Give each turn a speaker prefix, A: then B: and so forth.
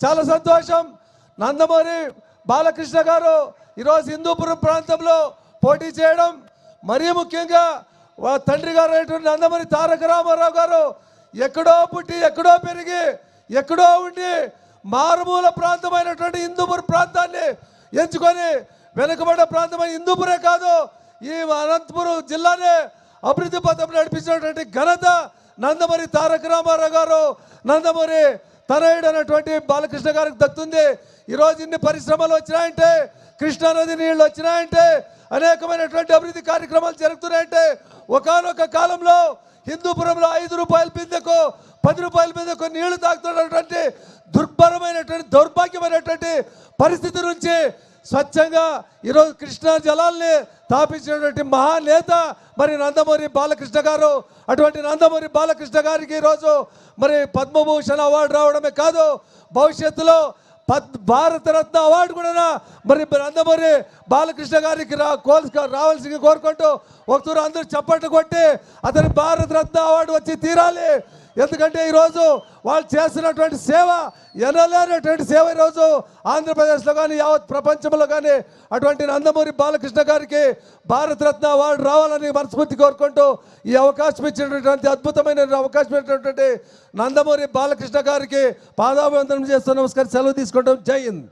A: చాలా సంతోషం. నందమూరి బాలకృష్ణ గారు ఈరోజు హిందూపురం ప్రాంతంలో పోటీ చేయడం. మరీ ముఖ్యంగా వాళ్ళ తండ్రి గారు అయినటువంటి నందమూరి తారక రామారావు గారు ఎక్కడో పుట్టి ఎక్కడో పెరిగి ఎక్కడో ఉండి మారుమూల ప్రాంతమైనటువంటి హిందూపురం ప్రాంతాన్ని ఎంచుకొని వెనుకబడ్డ ప్రాంతమైన హిందూపురే కాదు ఈ అనంతపురం జిల్లానే అభివృద్ధి పథం నడిపించినటువంటి ఘనత నందమూరి తారక రామారావు గారు. నందమూరి తనయుడు అనేటువంటి బాలకృష్ణ గారికి దక్కుతుంది ఈరోజు ఇన్ని పరిశ్రమలు వచ్చినాయంటే కృష్ణానది నీళ్ళు వచ్చినాయంటే అనేకమైనటువంటి అభివృద్ధి కార్యక్రమాలు జరుగుతున్నాయంటే ఒకానొక కాలంలో హిందూపురంలో ఐదు రూపాయల బిందెకు పది రూపాయల బిందెకు నీళ్ళు తాగుతున్నటువంటి దుర్భరమైనటువంటి దౌర్భాగ్యమైనటువంటి పరిస్థితి నుంచి స్వచ్ఛంగా ఈరోజు కృష్ణా జలాల్ని తాపించినటువంటి మహానేత మరి నందమూరి బాలకృష్ణ గారు. అటువంటి నందమూరి బాలకృష్ణ గారికి ఈరోజు మరి పద్మభూషణ్ అవార్డు రావడమే కాదు భవిష్యత్తులో పద్ భారతరత్న అవార్డు కూడా మరి నందమూరి బాలకృష్ణ గారికి రా కోల్స్ రావాల్సింది కోరుకుంటూ ఒకసారి అందరూ చప్పట్లు కొట్టి అతని భారతరత్న అవార్డు వచ్చి తీరాలి. ఎందుకంటే ఈరోజు వాళ్ళు చేస్తున్నటువంటి సేవ ఎనలేనటువంటి సేవ ఈరోజు ఆంధ్రప్రదేశ్లో కానీ యావత్ ప్రపంచంలో కానీ అటువంటి నందమూరి బాలకృష్ణ గారికి భారతరత్న అవార్డు రావాలని మనస్ఫూర్తి కోరుకుంటూ ఈ అవకాశం ఇచ్చినటువంటి అద్భుతమైన అవకాశం ఇచ్చినటువంటి నందమూరి బాలకృష్ణ గారికి పాదాభివందనం చేస్తూ నమస్కారం. సెలవు తీసుకుంటాం జై హింద్.